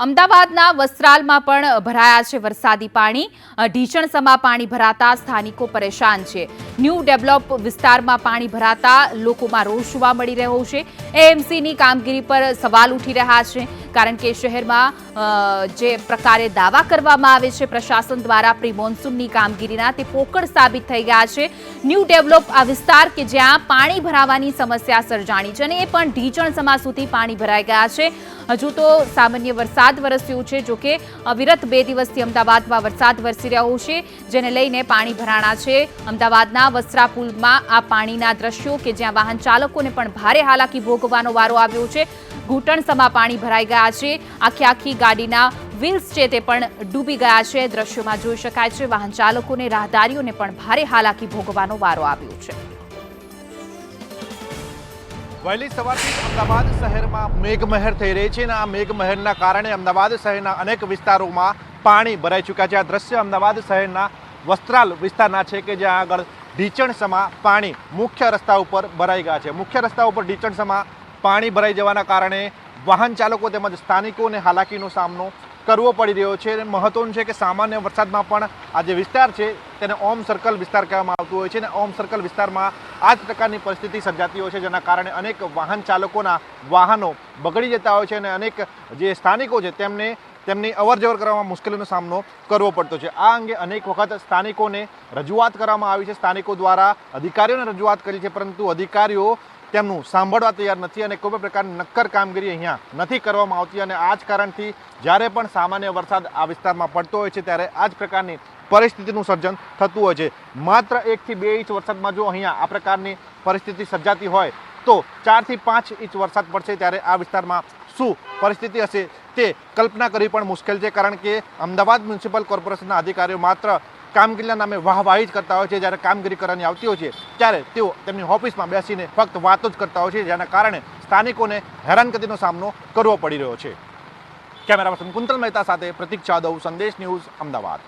અમદાવાદના વસ્ત્રાલમાં પણ ભરાયા છે વરસાદી પાણી. અ, ઢીચણસમાં પાણી ભરાતા સ્થાનિકો પરેશાન છે. ન્યૂ ડેવલપ વિસ્તારમાં પાણી ભરાતા લોકોમાં રોષ જોવા મળી રહ્યો છે. એએમસીની કામગીરી પર સવાલ ઉઠી રહ્યા છે. કારણ કે શહેરમાં જે પ્રકારે દાવા કરવામાં આવે છે, પ્રશાસન દ્વારા પ્રી મોન્સૂનની કામગીરીના તે પોકળ સાબિત થઈ ગયા છે. ન્યૂ ડેવલપ આ વિસ્તાર કે જ્યાં પાણી ભરાવાની સમસ્યા સર્જાણી છે અને એ પણ ઢીચણસમા સુધી પાણી ભરાઈ ગયા છે. હજુ તો સામાન્ય વરસાદ વરસ્યો છે જોકે અવિરત બે દિવસથી અમદાવાદમાં વરસાદ વરસી રહ્યો છે, જેને લઈને પાણી ભરાણા છે. અમદાવાદના વસ્ત્રા પુલમાં આ પાણીના દ્રશ્યો કે જ્યાં વાહન ચાલકોને પણ ભારે હાલાકી ભોગવવાનો વારો આવ્યો છે. ઘૂંટણ સમા પાણી ભરાઈ ગયા છે. આખી આખી ગાડીના વ્હીલ્સ છે તે પણ ડૂબી ગયા છે. દ્રશ્યોમાં જોઈ શકાય છે, વાહન ચાલકોને, રાહદારીઓને પણ ભારે હાલાકી ભોગવવાનો વારો આવ્યો છે. વહેલી સવારથી અમદાવાદ શહેરમાં મેઘમહેર થઈ રહી છે અને આ મેઘમહેરના કારણે અમદાવાદ શહેરના અનેક વિસ્તારોમાં પાણી ભરાઈ ચૂક્યા છે. આ દ્રશ્ય અમદાવાદ શહેરના વસ્ત્રાલ વિસ્તારના છે કે જ્યાં આગળ ઢીચણસમાં પાણી મુખ્ય રસ્તા ઉપર ભરાઈ ગયા છે. મુખ્ય રસ્તા ઉપર ઢીચણસમાં પાણી ભરાઈ જવાના કારણે વાહન ચાલકો તેમજ સ્થાનિકોને હાલાકીનો સામનો કરવો પડી રહ્યો છે. અને મહત્વનું છે કે સામાન્ય વરસાદમાં પણ આ જે વિસ્તાર છે, તેને ઓમ સર્કલ વિસ્તાર કહેવામાં આવતું હોય છે અને ઓમ સર્કલ વિસ્તારમાં આ જ પ્રકારની પરિસ્થિતિ સર્જાતી હોય છે, જેના કારણે અનેક વાહન ચાલકોના વાહનો બગડી જતા હોય છે અને અનેક જે સ્થાનિકો છે, તેમને તેમની અવરજવર કરવામાં મુશ્કેલીનો સામનો કરવો પડતો છે. આ અંગે અનેક વખત સ્થાનિકોને રજૂઆત કરવામાં આવી છે. સ્થાનિકો દ્વારા અધિકારીઓને રજૂઆત કરી છે, પરંતુ અધિકારીઓ તેમનું સાંભળવા તૈયાર નથી અને કોઈ પ્રકારની નક્કર કામગીરી અહીંયા નથી કરવામાં આવતી અને આ જ કારણથી જ્યારે પણ સામાન્ય વરસાદ આ વિસ્તારમાં પડતો હોય છે, ત્યારે આ જ પ્રકારની પરિસ્થિતિનું સર્જન થતું હોય છે. માત્ર એકથી બે ઇંચ વરસાદમાં જો અહીંયા આ પ્રકારની પરિસ્થિતિ સર્જાતી હોય તો ચારથી પાંચ ઇંચ વરસાદ પડશે ત્યારે આ વિસ્તારમાં શું પરિસ્થિતિ હશે તે કલ્પના કરવી પણ મુશ્કેલ છે, કારણ કે અમદાવાદ મ્યુનિસિપલ કોર્પોરેશનના અધિકારીઓ માત્ર કામગીરીના નામે વાહવાહી જ કરતા હોય છે, જ્યારે કામગીરી કરવાની આવતી હોય છે, ત્યારે તેઓ તેમની ઓફિસમાં બેસીને ફક્ત વાતો જ કરતા હોય છે, જેના કારણે સ્થાનિકોને હેરાનગતિનો સામનો કરવો પડી રહ્યો છે. કેમેરા પર્સન કુંતલ મહેતા સાથે પ્રતિક જાદવ, સંદેશ ન્યૂઝ, અમદાવાદ.